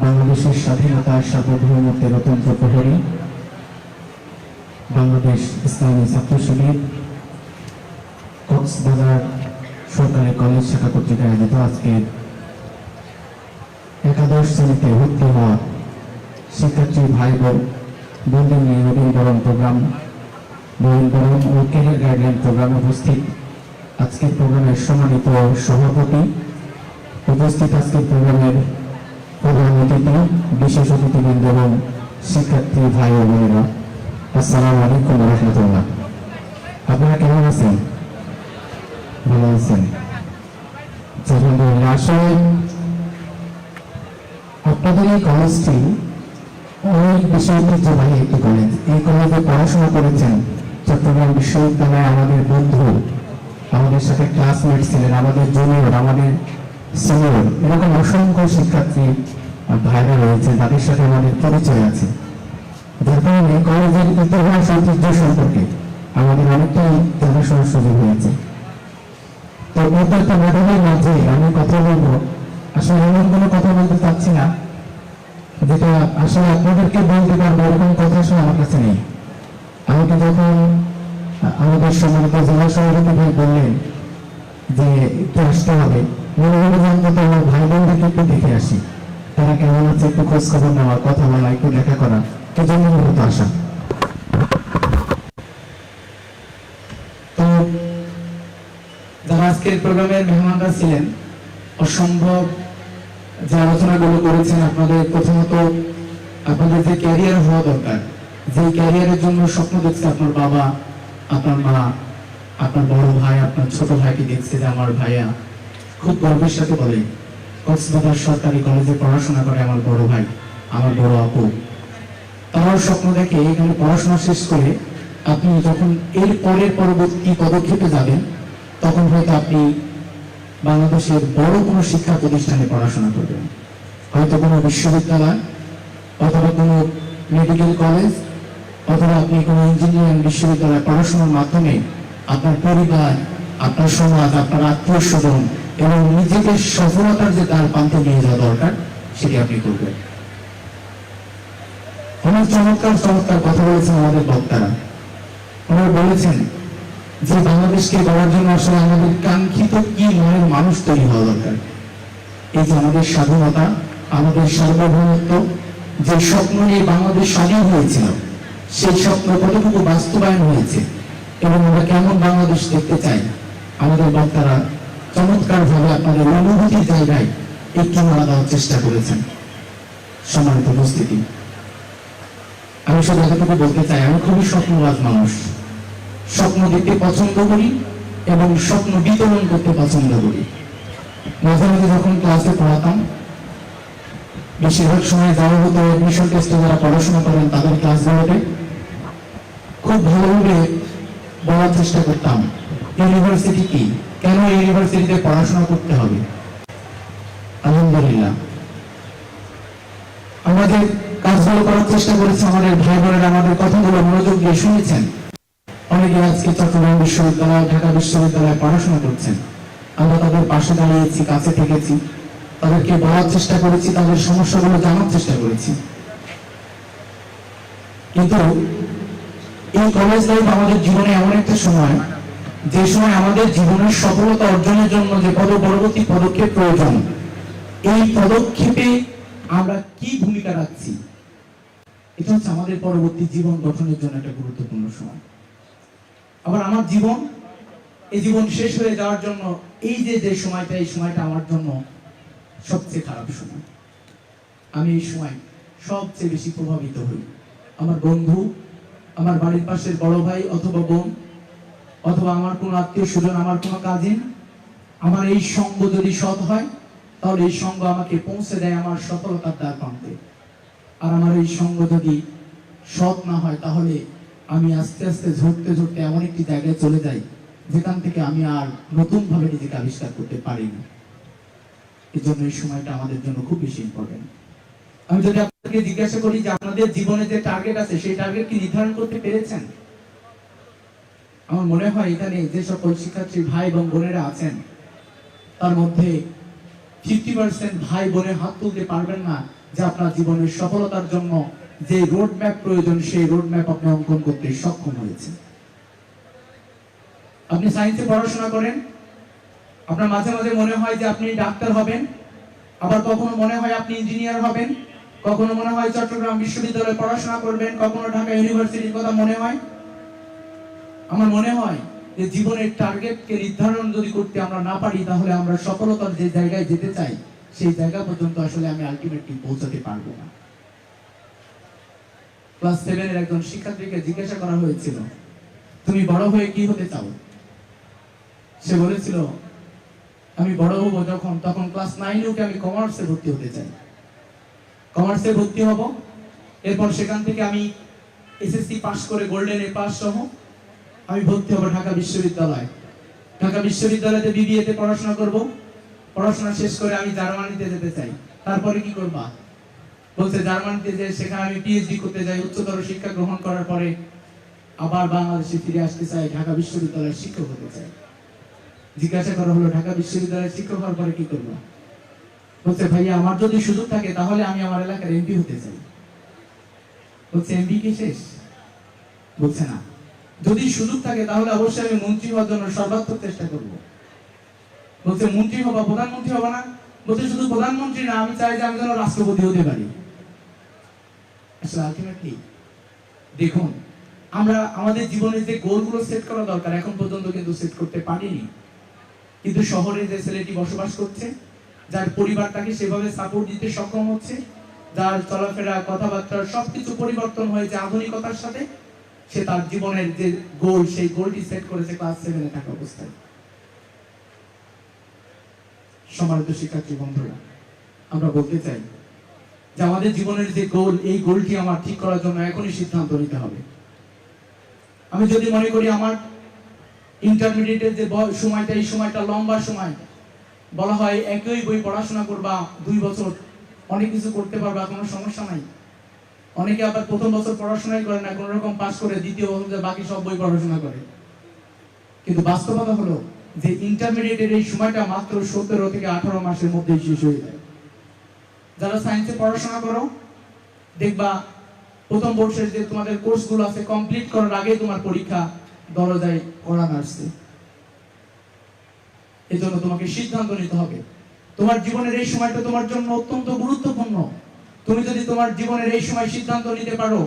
বাংলাদেশের স্বাধীনতার সার্বভৌমত্বের অতন্ত্র প্রহরী বাংলাদেশ ইসলামী ছাত্র শিবির কক্সবাজার সরকারি কলেজ শাখা কর্তৃক আয়োজিত আজকের একাদশ শ্রেণীতে ভর্তি হওয়া শিক্ষার্থী ভাই বোন বোনদের নিয়ে নবীনবরণ প্রোগ্রাম নবীনবরণ ও ক্যারিয়ার গাইডলাইন প্রোগ্রামে উপস্থিত। আজকের প্রোগ্রামের সম্মানিত সভাপতি উপস্থিত আজকের প্রোগ্রামের প্রধান অতিথি, বিশেষ অতিথিবৃন্দ এবং শিক্ষার্থী ভাই ও বোনেরা। আসসালামু আলাইকুম রহমতুল্লাহ। আপনারা কেমন আছেন? ভালো আছেন। আলহামদুলিল্লাহ, আসলে আপনাদের এই কলেজটি অনেক বেশি একটি কলেজ এই কলেজে পড়াশোনা করেছেন চট্টগ্রাম বিশ্ববিদ্যালয়ে আমাদের বন্ধু, আমাদের সাথে ক্লাসমেট ছিলেন, আমাদের জুনিয়র আমাদের সিনিয়র এরকম অসংখ্য শিক্ষার্থী ভাইরা রয়েছে, তাদের সাথে আমাদের পরিচয় আছে। যার কারণে কলেজের ইতিহাস, ঐতিহ্য সম্পর্কে আমাদের অনেকটাই জানাশোনার সুযোগ হয়েছে। তো উদ্যোক্তা ম্যাডামের মাঝে আমি কথা বলব। আসলে এমন কোনো কথা বলতে চাচ্ছি না, যেটা আসলে আপনাদেরকে বলতে পারব, এরকম কথা আসলে আমার কাছে নেই। আমাকে যখন, আমাদের সম্মানিত জেলা সভাপতি ভাই বললেন যে একটু আসতে হবে, মনে হলো যে অন্তত আমার ভাই বোনদেরকে একটু দেখে আসি। তারা কেমন আছে, একটু খোঁজ খবর নেওয়া কথা বলা, একটু দেখা করা এজন্য মূলত আসা তো যারা আজকের প্রোগ্রামের মেহমানরা ছিলেন, অসম্ভব যে আলোচনাগুলো করেছেন, আপনাদের প্রথমত আপনাদের যে ক্যারিয়ার হওয়া দরকার যে ক্যারিয়ারের জন্য স্বপ্ন দেখছে আপনার বাবা, আপনার মা, আপনার বড় ভাই, আপনার ছোট ভাইকে দেখছে যে আমার ভাইয়া, খুব গর্বের সাথে বলে, কক্সবাজার সরকারি কলেজে পড়াশোনা করে আমার বড় ভাই, আমার বড় আপু। তারাও স্বপ্ন দেখে এখানে পড়াশোনা শেষ করে আপনি যখন এর পরের পরবর্তী পদক্ষেপে যাবেন, তখন হয়তো আপনি বাংলাদেশের বড় কোনো শিক্ষা প্রতিষ্ঠানে পড়াশোনা করবেন। হয়তো কোনো বিশ্ববিদ্যালয়, অথবা কোনো মেডিকেল কলেজ অথবা আপনি কোনো ইঞ্জিনিয়ারিং বিশ্ববিদ্যালয়ে পড়াশোনার মাধ্যমে আপনার পরিবার, আপনার সমাজ, আপনার আত্মীয় স্বজন এবং নিজেকে সফলতার যে তার প্রান্তে নিয়ে যাওয়া দরকার, সেটি আপনি করবেন। অনেক চমৎকার চমৎকার কথা বলেছেন আমাদের বক্তারা। ওনারা বলেছেন যে বাংলাদেশকে গড়ার জন্য আসলে আমাদের কাঙ্ক্ষিত কি মনের মানুষ তৈরি হওয়া দরকার। এই যে আমাদের স্বাধীনতা, আমাদের সার্বভৌমত্ব, যে স্বপ্ন নিয়ে বাংলাদেশ স্বাধীন হয়েছিল সেই স্বপ্ন কতটুকু বাস্তবায়ন হয়েছে এবং আমরা কেমন বাংলাদেশ দেখতে চাই? আমাদের বক্তারা চমৎকার ভাবে আপনাদের অনুভূতির জায়গায় একটু মারা দেওয়ার চেষ্টা করেছেন। সম্মানিত উপস্থিতি। আমি শুধু এতটুকু বলতে চাই, আমি খুবই স্বপ্নবাজ মানুষ। স্বপ্ন দেখতে পছন্দ করি এবং স্বপ্ন বিতরণ করতে পছন্দ করি। মাঝে মাঝে যখন ক্লাসে পড়াতাম বেশিরভাগ সময় যাওয়া হতো এডমিশন টেস্টে যারা পড়াশোনা করেন তাদের ক্লাসগুলোতে খুব ভালোভাবে বলার চেষ্টা করতাম ইউনিভার্সিটি কি? কেন ইউনিভার্সিটিতে পড়াশোনা করতে হবে? আলহামদুলিল্লাহ। আমাদের কাজগুলো করার চেষ্টা করেছে আমাদের ভাই বোনেরা, আমাদের কথাগুলো মনোযোগ দিয়ে শুনেছেন। অনেকে আজকে চট্টগ্রাম বিশ্ববিদ্যালয়, ঢাকা বিশ্ববিদ্যালয়ে পড়াশোনা করছেন। আমরা তাদের পাশে দাঁড়িয়েছি, কাছে থেকেছি। তাদেরকে বলার চেষ্টা করেছি, তাদের সমস্যাগুলো জানার চেষ্টা করেছি। কিন্তু এই কলেজ লাইফ আমাদের জীবনে এমন একটা সময়, যে সময় আমাদের জীবনের সফলতা অর্জনের জন্য যে পদ পরবর্তী পদক্ষেপ প্রয়োজন, এই পদক্ষেপে আমরা কি ভূমিকা রাখছি? এটা হচ্ছে আমাদের পরবর্তী জীবন গঠনের জন্য একটা গুরুত্বপূর্ণ সময়। আবার আমার জীবন, এই জীবন শেষ হয়ে যাওয়ার জন্য, এই যে যে সময়টা, এই সময়টা আমার জন্য সবচেয়ে খারাপ সময়। আমি এই সময় সবচেয়ে বেশি প্রভাবিত হই। আমার বন্ধু, আমার বাড়ির পাশের বড় ভাই অথবা বোন, অথবা আমার কোনো আত্মীয় স্বজন, আমার কোনো কাজিন আমার এই সঙ্গ যদি সৎ হয়, তাহলে এই সঙ্গ আমাকে পৌঁছে দেয় আমার সফলতার দ্বার প্রান্তে। আর আমার এই সঙ্গ যদি সৎ না হয়, তাহলে আমি আস্তে আস্তে ঝরতে ঝরতে এমন একটি জায়গায় চলে যাই, যেখান থেকে আমি আর নতুন ভাবে নিজেকে আবিষ্কার করতে পারি না এই সময়টা আমাদের জন্য খুব বেশি ইম্পর্টেন্ট আমি যদি আপনাকে জিজ্ঞাসা করি যে আপনাদের জীবনে যে টার্গেট আছে, সেই টার্গেট কি নির্ধারণ করতে পেরেছেন? আমার মনে হয় এখানে যে সকল শিক্ষার্থী ভাই এবং বোনেরা আছেন, তার মধ্যে ফিফটি পার্সেন্ট ভাই বোনে হাত তুলতে পারবেন না যে আপনার জীবনের সফলতার জন্য যে রোড ম্যাপ প্রয়োজন, সেই রোড ম্যাপ আপনি অঙ্কন করতে সক্ষম হয়েছে আপনি সায়েন্সে পড়াশোনা করেন? আপনার মাঝে মাঝে মনে হয় যে আপনি ডাক্তার হবেন, আবার কখনো মনে হয় আপনি ইঞ্জিনিয়ার হবেন, কখনো মনে হয় চট্টগ্রাম বিশ্ববিদ্যালয়ে পড়াশোনা করবেন, কখনো ঢাকা ইউনিভার্সিটির কথা মনে হয়? আমার মনে হয় যে জীবনের টার্গেটকে নির্ধারণ যদি করতে আমরা না পারি, তাহলে আমরা সফলতার যে জায়গায় যেতে চাই, সেই জায়গা পর্যন্ত আসলে আমি আলটিমেটলি পৌঁছাতে পারব না। ক্লাস সেভেনের একজন শিক্ষার্থীকে জিজ্ঞাসা করা হয়েছিল, তুমি বড় হয়ে কি হতে চাও? সে বলেছিল আমি বড় হব যখন, তখন ক্লাস নাইনে উঠে আমি কমার্সে ভর্তি হতে চাই। কমার্সে ভর্তি হব, এরপর সেখান থেকে আমি এসএসসি পাস করে গোল্ডেন এ পাস সহ আমি ভর্তি হব ঢাকা বিশ্ববিদ্যালয়। ঢাকা বিশ্ববিদ্যালয়তে বিবিএ তে পড়াশোনা করব। পড়াশোনা শেষ করে আমি জার্মানিতে যেতে চাই। তারপরে কি করবা? বলছে জার্মানিতে যে সেখানে আমি পিএইচডি করতে যাই, উচ্চতর শিক্ষা গ্রহণ করার পরে আবার বাংলাদেশে ফিরে আসতে চাই, ঢাকা বিশ্ববিদ্যালয়ের শিক্ষক হতে চাই। জিজ্ঞাসা করা হলো, ঢাকা বিশ্ববিদ্যালয়ের শিক্ষক হওয়ার পরে কি করব? বলছে, ভাইয়া, আমার যদি সুযোগ থাকে, তাহলে আমি আমার এলাকার এমপি হতে চাই। বলছে, এমপি কি শেষ? বলছে, না। যদি সুযোগ থাকে, তাহলে অবশ্যই আমি মন্ত্রী হওয়ার জন্য সর্বাত্মক চেষ্টা করব। বলছে, মন্ত্রী হবা, প্রধানমন্ত্রী হবা না? বলছে, শুধু প্রধানমন্ত্রী না, আমি চাই যে আমি যেন রাষ্ট্রপতি হতে পারি। আসলে আলটিমেটলি দেখুন, আমরা আমাদের জীবনে যে গোলগুলো সেট করা দরকার, এখন পর্যন্ত কিন্তু সেট করতে পারিনি। কিন্তু শহরে যে ছেলেটি বসবাস করছে, যার পরিবার তাকে সেভাবে সাপোর্ট দিতে সক্ষম হচ্ছে, যার চলাফেরা, কথাবার্তা সবকিছু পরিবর্তন হয়েছে আধুনিকতার সাথে, সে তার জীবনের যে গোল সেই গোলটি সেট করেছে ক্লাস সেভেনে থাকা অবস্থায়। সম্মানিত শিক্ষার্থী বন্ধুরা, আমরা বলতে চাই যে আমাদের জীবনের যে গোল এই গোলটি আমার ঠিক করার জন্য এখনই সিদ্ধান্ত নিতে হবে। আমি যদি মনে করি আমার ইন্টারমিডিয়েটের যে সময়টা, এই সময়টা লম্বা সময়। বলা হয় একই বই পড়াশোনা করবা দুই বছর। অনেক কিছু করতে পারবা, কোনো সমস্যা নাই। অনেকে আবার প্রথম বছর পড়াশোনাই করে না, কোনো রকম পাস করে দ্বিতীয় বছর বাকি সব বই পড়াশোনা করে। কিন্তু বাস্তবতা হলো যে ইন্টারমিডিয়েটের এই সময়টা মাত্র সতেরো থেকে আঠারো মাসের মধ্যে শেষ হয়ে যায়। যারা সায়েন্সে পড়াশোনা করো, দেখবা প্রথম বর্ষের যে তোমাদের কোর্সগুলো আছে কমপ্লিট করার আগে তোমার পরীক্ষা দরজায় আসছে। এই জন্য তোমাকে সিদ্ধান্ত নিতে হবে। তোমার জীবনের এই সময়টা তোমার জন্য অত্যন্ত গুরুত্বপূর্ণ। তুমি যদি তোমার জীবনের এই সময় সিদ্ধান্ত নিতে পারো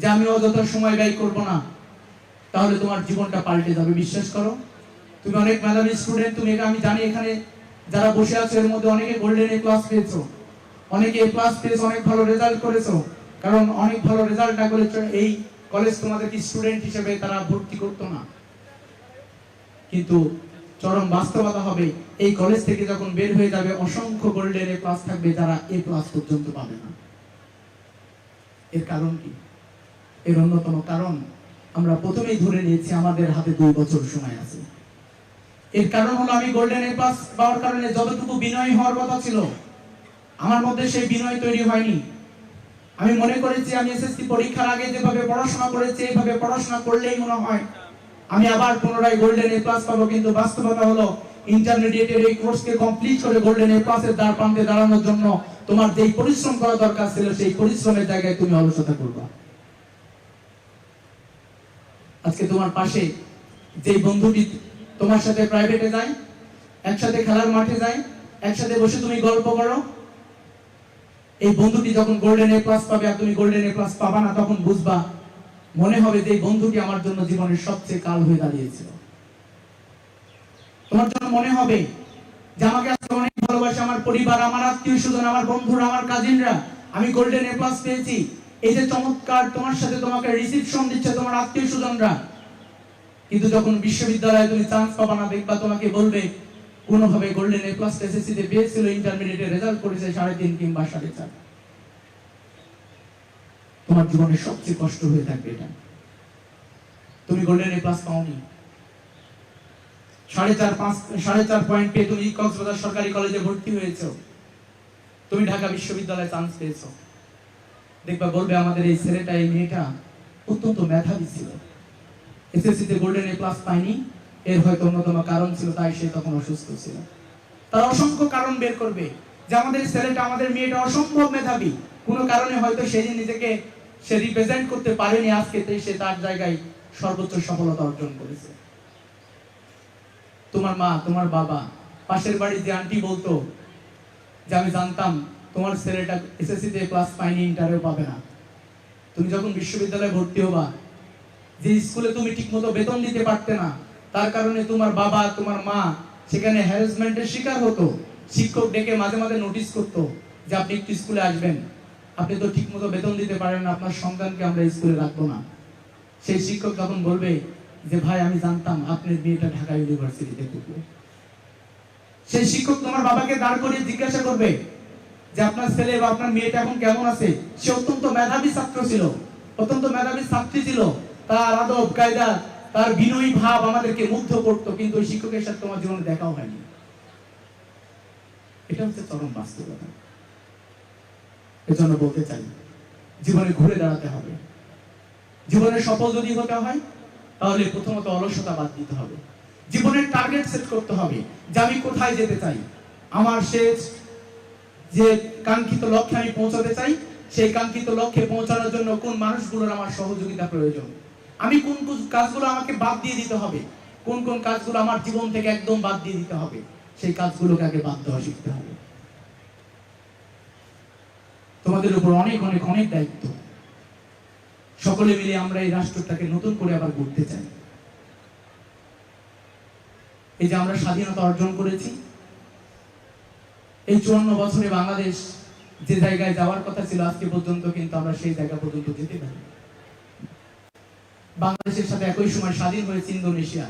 যে আমি অযথা সময় ব্যয় করব না, তাহলে তোমার জীবনটা পাল্টে যাবে, বিশ্বাস করো। তুমি অনেক মেধাবী স্টুডেন্ট তুমি আমি জানি এখানে যারা বসে আছো, এর মধ্যে অনেকে গোল্ডেন এ ক্লাস পেয়েছ। অনেকে এ ক্লাস পেয়েছ, অনেক ভালো রেজাল্ট করেছ। কারণ অনেক ভালো রেজাল্ট না করলে তো এই কলেজ তোমাদেরকে স্টুডেন্ট হিসেবে তারা ভর্তি করতো না? কিন্তু চরম বাস্তবতা হবে, এই কলেজ থেকে যখন বের হয়ে যাবে, অসংখ্য গোল্ডেন এ প্লাস থাকবে, যারা এ ক্লাস পর্যন্ত পাবে না। এর কারণ কি? এর অন্যতম কারণ, আমরা প্রথমেই ধরে নিয়েছি, আমাদের হাতে দুই বছর সময় আছে। এর কারণ হলো, আমি গোল্ডেন এ প্লাস পাওয়ার কারণে যতটুকু বিনয় হওয়ার কথা ছিল, আমার মধ্যে সেই বিনয় তৈরি হয়নি। আমি মনে করেছি আমি এসএসসি পরীক্ষার আগে যেভাবে পড়াশোনা করেছি, এইভাবে পড়াশোনা করলেই মনে হয় আমি আবার পুনরায় গোল্ডেন এ প্লাস পাবো। কিন্তু বাস্তবতা হলো ইন্টারমিডিয়েটের এই কোর্সকে কমপ্লিট করে গোল্ডেন এ প্লাসের দ্বার প্রান্তে দাঁড়ানোর জন্য তোমার যেই পরিশ্রম করা দরকার ছিল, সেই পরিশ্রমের জায়গায় তুমি অলসতা করবা। আজকে তোমার পাশে যে বন্ধুটি তোমার সাথে প্রাইভেটে যায়, একসাথে খেলার মাঠে যায়, একসাথে বসে তুমি গল্প করো এই বন্ধুটি যখন গোল্ডেন এ প্লাস পাবে আর তুমি গোল্ডেন এ প্লাস পাবা না, তখন বুঝবা, মনে হবে যে এই বন্ধুটি আমার জন্য জীবনের সবচেয়ে কাল হয়ে দাঁড়িয়েছিল। তোমার জন্য মনে হবে যে আমাকে আজকে অনেক ভালোবাসে আমার পরিবার, আমার আত্মীয় স্বজন, আমার বন্ধুরা, আমার কাজিনরা আমি গোল্ডেন এ প্লাস পেয়েছি। এই যে চমৎকার তোমার সাথে তোমাকে রিসিপশন দিচ্ছে তোমার আত্মীয় স্বজনরা। কিন্তু যখন বিশ্ববিদ্যালয়ে তুমি চান্স পাবা না, দেখবা তোমাকে বলবে কোনোভাবে গোল্ডেন এ প্লাস এসএসসি তে পেয়েছিল ইন্টারমিডিয়েটে রেজাল্ট করেছে সাড়ে তিন কিংবা সাড়ে চার। তোমার জীবনে সবচেয়ে কষ্ট হয়ে থাকবে এটা। তুমি গোল্ডেন এ প্লাস পাওনি সাড়ে চার পাঁচ, সাড়ে চার পয়েন্ট পেয়ে তুমি কক্সবাজার সরকারি কলেজে ভর্তি হয়েছো। তুমি ঢাকা বিশ্ববিদ্যালয়ে চান্স পেয়েছ। দেখবা, বলবে আমাদের এই ছেলেটা, এই মেয়েটা অত্যন্ত মেধাবী ছিল। এসএসসি তে গোল্ডেন এ প্লাস পায়নি। এর হয়তো অন্যতম কারণ ছিল, তাই সে তখন অসুস্থ ছিল। তার অসংখ্য কারণ বের করবে। যে আমাদের ছেলেটা, আমাদের মেয়েটা অসম্ভব মেধাবী। কোনো কারণে হয়তো সে যে নিজেকে সে রিপ্রেজেন্ট করতে পারেনি আজকে, তাই সে তার জায়গায় সর্বোচ্চ সফলতা অর্জন করেছে। তোমার মা, তোমার বাবা, পাশের বাড়ির যে আন্টি বলতো, যে আমি জানতাম তোমার ছেলেটা এসএসসি তে ক্লাস পায়নি ইন্টারভিউ পাবে না। তুমি যখন বিশ্ববিদ্যালয়ে ভর্তি হবা, যে স্কুলে তুমি ঠিকমতো বেতন দিতে পারতে না তার কারণে তোমার বাবা, তোমার মা সেখানে হ্যারাসমেন্টের শিকার হতো। শিক্ষক ডেকে মাঝে মাঝে নোটিশ করতো যে আপনি একটু স্কুলে আসবেন। আপনি তো ঠিকমতো বেতন দিতে পারেন আপনার সন্তানকে আমরা স্কুলে রাখব না। সেই শিক্ষক তখন বলবে যে, ভাই, আমি জানতাম আপনার মেয়েটা ঢাকা ইউনিভার্সিটিতে পড়বে। সেই শিক্ষক তোমার বাবাকে দাঁড় করিয়ে জিজ্ঞাসা করবে যে, আপনার ছেলে বা আপনার মেয়েটা এখন কেমন আছে? সে অত্যন্ত মেধাবী ছাত্র ছিল, অত্যন্ত মেধাবী ছাত্রী ছিল। তার আদব, কায়দা তার বিনয়ী ভাব আমাদেরকে মুগ্ধ করতো, কিন্তু ওই শিক্ষকের সাথে তোমার জীবনে দেখাও হয়নি। এটা হচ্ছে চরম বাস্তবতা। এজন্য বলতে চাই, জীবনে ঘুরে দাঁড়াতে হবে। জীবনে সফল যদি হতে হয়, তাহলে প্রথমত অলসতা বাদ দিতে হবে। জীবনের টার্গেট সেট করতে হবে, যে আমি কোথায় যেতে চাই। আমার শেষ যে কাঙ্ক্ষিত লক্ষ্যে আমি পৌঁছাতে চাই, সেই কাঙ্ক্ষিত লক্ষ্যে পৌঁছানোর জন্য কোন মানুষগুলোর আমার সহযোগিতা প্রয়োজন? আমি কোন কোন কাজগুলো আমাকে বাদ দিয়ে দিতে হবে? কোন কোন কাজগুলো আমার জীবন থেকে একদম বাদ দিয়ে দিতে হবে? সেই কাজগুলোকে আগে বাদ দেওয়া শিখতে হবে। তোমাদের উপর অনেক অনেক অনেক দায়িত্ব। সকলে মিলে আমরা এই রাষ্ট্রটাকে নতুন করে আবার গড়তে চাই। এই যে আমরা স্বাধীনতা অর্জন করেছি, এই চুয়ান্ন বছরে বাংলাদেশ যে জায়গায় যাওয়ার কথা ছিল, আজকে পর্যন্ত কিন্তু আমরা সেই জায়গা পর্যন্ত যেতে পারি বাংলাদেশের সাথে একই সময় স্বাধীন হয়েছে ইন্দোনেশিয়া।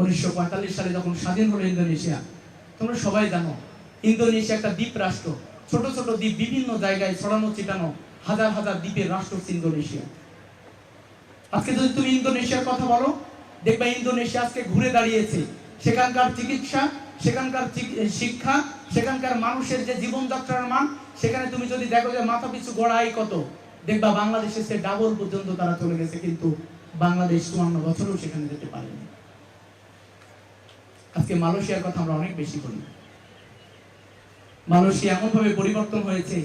উনিশশো সালে যখন স্বাধীন হলো ইন্দোনেশিয়া, তোমরা সবাই জানো, ইন্দোনেশিয়া একটা দ্বীপ রাষ্ট্র। ছোট ছোট দ্বীপ বিভিন্ন জায়গায় ছড়ানো ছিটানো হাজার হাজার দ্বীপের রাষ্ট্র হচ্ছে ইন্দোনেশিয়া। আজকে যদি তুমি ইন্দোনেশিয়ার কথা বলো, দেখবে ইন্দোনেশিয়া আজকে ঘুরে দাঁড়িয়েছে। সেখানকার চিকিৎসা, সেখানকার শিক্ষা, সেখানকার মানুষের যে জীবনযাত্রার মান, সেখানে তুমি যদি দেখো যে মাথা পিছু গড়াই কত দেখবা বাংলাদেশের সে ডাবল পর্যন্ত তারা চলে গেছে, কিন্তু বাংলাদেশ চুয়ান্ন বছরও সেখানে যেতে পারেনি। আজকে মালয়েশিয়ার কথা আমরা অনেক বেশি বলি। মালয়েশিয়া এমনভাবে পরিবর্তন হয়েছে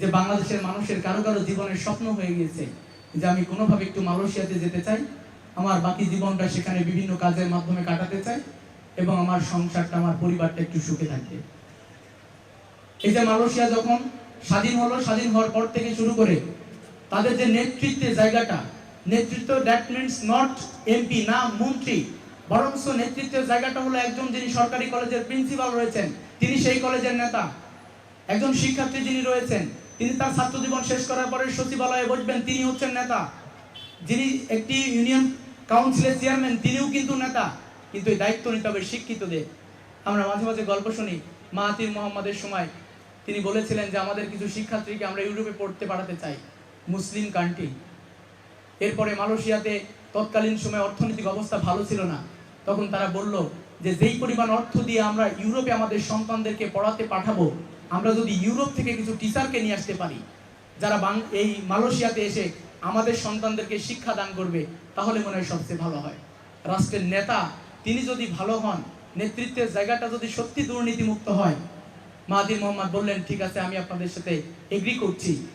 যে বাংলাদেশের মানুষের কারও কারও জীবনের স্বপ্ন হয়ে গিয়েছে যে আমি কোনোভাবে একটু মালয়েশিয়াতে যেতে চাই, আমার বাকি জীবনটা সেখানে বিভিন্ন কাজের মাধ্যমে কাটাতে চাই এবং আমার সংসারটা, আমার পরিবারটা একটু সুখে থাকবে এই যে মালয়েশিয়া যখন স্বাধীন হলো, স্বাধীন হওয়ার পর থেকে শুরু করে তাদের যে নেতৃত্বের জায়গাটা, নেতৃত্ব দ্যাট মিনস নট এমপি না মন্ত্রী বরঞ্চ নেতৃত্বের জায়গাটা হলো একজন যিনি সরকারি কলেজের প্রিন্সিপাল রয়েছেন, তিনি সেই কলেজের নেতা। একজন শিক্ষার্থী যিনি রয়েছেন, তিনি তার ছাত্র জীবন শেষ করার পরে সচিবালয়ে বসবেন, তিনি হচ্ছেন নেতা। যিনি একটি ইউনিয়ন কাউন্সিলের চেয়ারম্যান, তিনিও কিন্তু নেতা। কিন্তু এই দায়িত্ব নিতে হবে শিক্ষিতদের। আমরা মাঝে মাঝে গল্প শুনি মাহাতির মোহাম্মদের সময়। তিনি বলেছিলেন যে, আমাদের কিছু শিক্ষার্থীকে আমরা ইউরোপে পড়তে পাঠাতে চাই। মুসলিম কান্ট্রি এরপরে মালয়েশিয়াতে তৎকালীন সময় অর্থনৈতিক অবস্থা ভালো ছিল না। তখন তারা বলল যে, যেই পরিমাণ অর্থ দিয়ে আমরা ইউরোপে আমাদের সন্তানদেরকে পড়াতে পাঠাবো, আমরা যদি ইউরোপ থেকে কিছু টিচারকে নিয়ে আসতে পারি, যারা বাং- এই মালয়েশিয়াতে এসে আমাদের সন্তানদেরকে শিক্ষা দান করবে, তাহলে মনে হয় সবচেয়ে ভালো হয়। রাষ্ট্রের নেতা, তিনি যদি ভালো হন, নেতৃত্বের জায়গাটা যদি সত্যি দুর্নীতিমুক্ত হয়, মাহাদির মোহাম্মদ বললেন, ঠিক আছে, আমি আপনাদের সাথে এগ্রি করছি।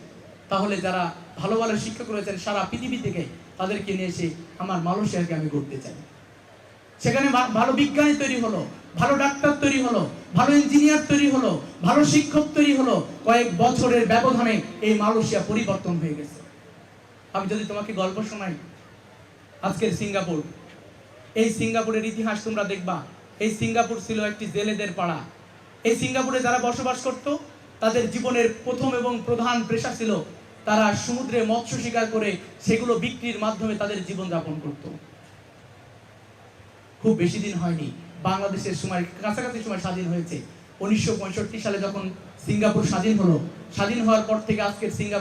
তাহলে যারা ভালো ভালো শিক্ষক রয়েছেন, সারা পৃথিবী থেকে তাদেরকে নিয়ে এসে আমার মালয়েশিয়াকে আমি করতে চাই। সেখানে ভালো বিজ্ঞানী তৈরি হলো, ভালো ডাক্তার তৈরি হলো, ভালো ইঞ্জিনিয়ার তৈরি হলো, ভালো শিক্ষক তৈরি হলো, কয়েক বছরের ব্যবধানে এই মালয়েশিয়া পরিবর্তন হয়ে গেছে। আমি যদি তোমাকে গল্প শোনাই, আজকের সিঙ্গাপুর। এই সিঙ্গাপুরের ইতিহাস তোমরা দেখবা। এই সিঙ্গাপুর ছিল একটি জেলেদের পাড়া। এই সিঙ্গাপুরে যারা বসবাস করত, তাদের জীবনের প্রথম এবং প্রধান পেশা ছিল তারা সমুদ্রে মৎস্য শিকার করে সেগুলো বিক্রির মাধ্যমে তাদের জীবন যাপন করত। খুব বেশি দিন হয়নি। বাংলাদেশের সময়, কাছাকাছি সময় স্বাধীন হয়েছে। উনিশশো পঁয়ষট্টি সালে যখন সিঙ্গাপুর স্বাধীন হলো, স্বাধীন হওয়ার পর থেকে আজকের সিঙ্গাপুর